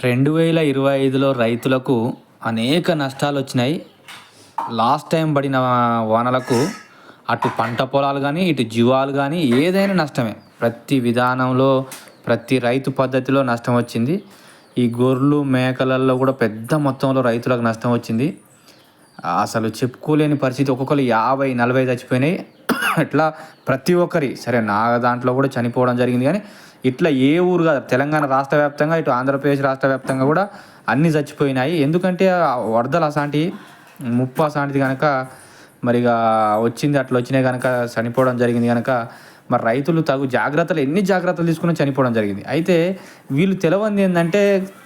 రెండు వేల ఇరవై ఐదులో రైతులకు అనేక నష్టాలు వచ్చినాయి లాస్ట్ టైం పడిన వానలకు అటు పంట పొలాలు కానీ ఇటు జీవాలు కానీ ఏదైనా నష్టమే. ప్రతి విధానంలో ప్రతి రైతు పద్ధతిలో నష్టం వచ్చింది. ఈ గొర్రెలు మేకలలో కూడా పెద్ద మొత్తంలో రైతులకు నష్టం వచ్చింది. అసలు చెప్పుకోలేని పరిస్థితి. ఒక్కొక్కరు యాభై నలభై చచ్చిపోయినాయి. ఇట్లా ప్రతి ఒక్కరి సరే నా దాంట్లో కూడా చనిపోవడం జరిగింది కానీ ఇట్లా ఏ ఊరు కాదు తెలంగాణ రాష్ట్ర వ్యాప్తంగా ఇటు ఆంధ్రప్రదేశ్ రాష్ట్ర వ్యాప్తంగా కూడా అన్నీ చచ్చిపోయినాయి. ఎందుకంటే ఆ వరదలు అసాంటి ముప్పు అసాంటిది కనుక మరి ఇక వచ్చింది అట్లా వచ్చినాయి కనుక చనిపోవడం జరిగింది కనుక మరి రైతులు తగు జాగ్రత్తలు ఎన్ని జాగ్రత్తలు తీసుకున్నా చనిపోవడం జరిగింది. అయితే వీళ్ళు తెలవంది ఏంటంటే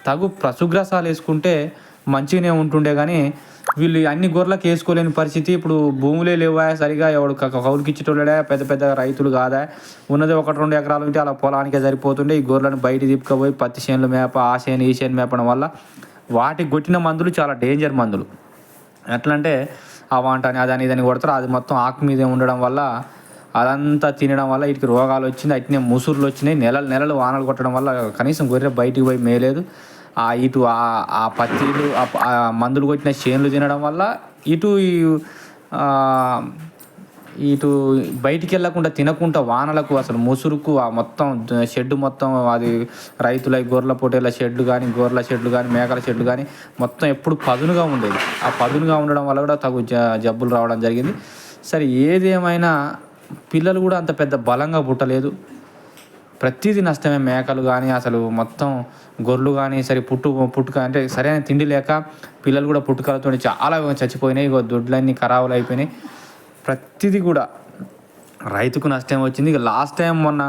తగు పశుగ్రాసాలు వేసుకుంటే మంచిగానే ఉంటుండే కానీ వీళ్ళు అన్ని గొర్రెలకు వేసుకోలేని పరిస్థితి. ఇప్పుడు భూములే లేవా? సరిగా ఎవడు కౌలుకి ఇచ్చేటోళ్ళడా? పెద్ద పెద్ద రైతులు కాదా? ఉన్నది ఒకటి రెండు ఎకరాలు ఉంటే అలా పొలానికే సరిపోతుండే. ఈ గొర్రెలను బయట తిప్పుకపోయి పత్తి చేనులు మేప ఆ చేను ఈ చేను మేపడం వల్ల వాటికి కొట్టిన మందులు చాలా డేంజర్ మందులు. ఎట్లంటే అంటే ఆ వంటని అదని ఇదని కొడతారు. అది మొత్తం ఆకు మీదే ఉండడం వల్ల అదంతా తినడం వల్ల వీటికి రోగాలు వచ్చింది అట్నే ముసురులు వచ్చినాయి. నెలలు నెలలు వానలు కొట్టడం వల్ల కనీసం గొర్రె బయటికి పోయి మేలేదు ఇటు ఆ ఆ పత్తిలు ఆ మందులు కొట్టిన చేనులు తినడం వల్ల ఇటు ఇటు బయటికి వెళ్ళకుండా తినకుండా వానలకు అసలు ముసురుకు ఆ మొత్తం షెడ్ మొత్తం అది రైతుల గొర్రెల పొట్టేల షెడ్లు కానీ గొర్రెల షెడ్లు కానీ మేకల షెడ్లు కానీ మొత్తం ఎప్పుడు పదునుగా ఉండేది. ఆ పదునుగా ఉండడం వల్ల కూడా తగు జ జబ్బులు రావడం జరిగింది. సరే ఏది ఏమైనా పిల్లలు కూడా అంత పెద్ద బలంగా పుట్టలేదు. ప్రతిదీ నష్టమే మేకలు కానీ అసలు మొత్తం గొర్రెలు కానీ సరే పుట్టు పుట్టుక అంటే సరైన తిండి లేక పిల్లలు కూడా పుట్టుకలతో చాలా చచ్చిపోయినాయి. ఇక దొడ్లన్నీ ఖరాబులు అయిపోయినాయి. ప్రతిదీ కూడా రైతుకు నష్టం వచ్చింది. ఇక లాస్ట్ టైం మొన్న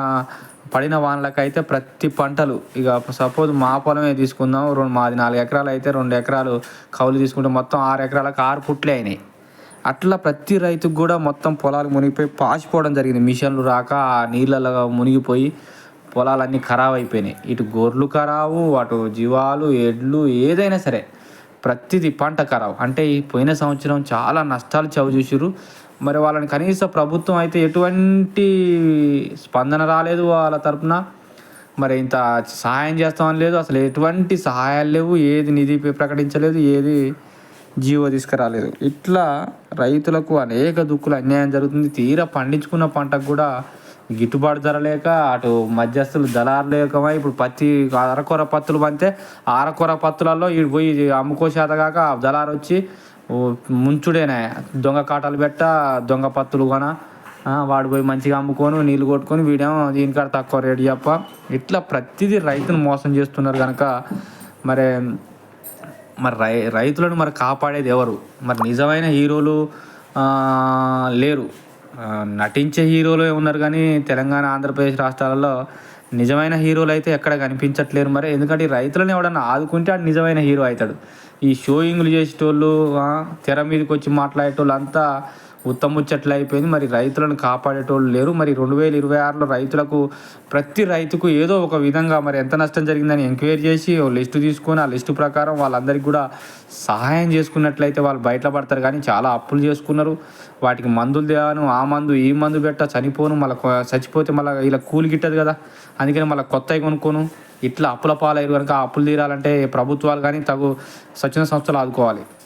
పడిన వానలకైతే ప్రతి పంటలు ఇక సపోజ్ మా పొలమే తీసుకుందాం. రెండు మాది నాలుగు ఎకరాలు అయితే రెండు ఎకరాలు కౌలు తీసుకుంటే మొత్తం ఆరు ఎకరాలకు ఆరు పుట్లే అయినాయి. అట్లా ప్రతి రైతుకు కూడా మొత్తం పొలాలు మునిగిపోయి పాచిపోవడం జరిగింది. మిషన్లు రాక ఆ నీళ్ళలో మునిగిపోయి పొలాలన్నీ ఖరాబ్ అయిపోయినాయి. ఇటు గొర్రెలు ఖరాబు అటు జీవాలు ఎడ్లు ఏదైనా సరే ప్రతిదీ పంట ఖరాబ్. అంటే ఈ పోయిన సంవత్సరం చాలా నష్టాలు చవి చూసారు మరి వాళ్ళని కనీస ప్రభుత్వం అయితే ఎటువంటి స్పందన రాలేదు వాళ్ళ తరపున. మరి ఇంత సహాయం చేస్తామని లేదు. అసలు ఎటువంటి సహాయాలు లేవు. ఏది నిధి ప్రకటించలేదు. ఏది జీవో తీసుకురాలేదు. ఇట్లా రైతులకు అనేక దుక్కులు అన్యాయం జరుగుతుంది. తీరా పండించుకున్న పంటకు కూడా గిట్టుబాటు ధర లేక అటు మధ్యస్థులు దళారు లేకమై ఇప్పుడు పత్తి అరకొర పత్తులు పంతే అరకొర పత్తులలో ఇటు పోయి అమ్ముకో కాక దళారు వచ్చి ముంచుడేనే. దొంగ కాటాలు పెట్ట దొంగ పత్తులు కొన వాడు పోయి మంచిగా అమ్ముకొని నీళ్ళు కొట్టుకొని వీడేమో దీనికాడ తక్కువ రేటు చెప్ప. ఇట్లా ప్రతిదీ రైతును మోసం చేస్తున్నారు కనుక మరి మరి రై రైతులను మరి కాపాడేది ఎవరు? మరి నిజమైన హీరోలు లేరు. నటించే హీరోలు ఉన్నారు కానీ తెలంగాణ ఆంధ్రప్రదేశ్ రాష్ట్రాలలో నిజమైన హీరోలు అయితే ఎక్కడ కనిపించట్లేరు మరి. ఎందుకంటే రైతులను ఎవడన్నా ఆదుకుంటే ఆడు నిజమైన హీరో అవుతాడు. ఈ షోయింగ్లు చేసేటోళ్ళు తెర మీదకి వచ్చి మాట్లాడేటోళ్ళు అంతా ఉత్తముచ్చట్లు అయిపోయింది. మరి రైతులను కాపాడేటోళ్ళు లేరు. మరి రెండు వేల ఇరవై ఆరులో రైతులకు ప్రతి రైతుకు ఏదో ఒక విధంగా మరి ఎంత నష్టం జరిగిందని ఎంక్వైరీ చేసి లిస్టు తీసుకొని ఆ లిస్టు ప్రకారం వాళ్ళందరికీ కూడా సహాయం చేసుకున్నట్లయితే వాళ్ళు బయటపడతారు కానీ చాలా అప్పులు చేసుకున్నారు. వాటికి మందులు తేవాను ఆ మందు ఈ మందు పెట్ట చనిపోను మళ్ళీ చచ్చిపోతే మళ్ళీ ఇలా కూలి గిట్టదు కదా. అందుకని మళ్ళీ కొత్తవి కొనుక్కోను. ఇట్లా అప్పుల పాలయ్యారు కనుక ఆ అప్పులు తీరాలంటే ప్రభుత్వాలు కానీ తగు స్వచ్ఛంద సంస్థలు ఆదుకోవాలి.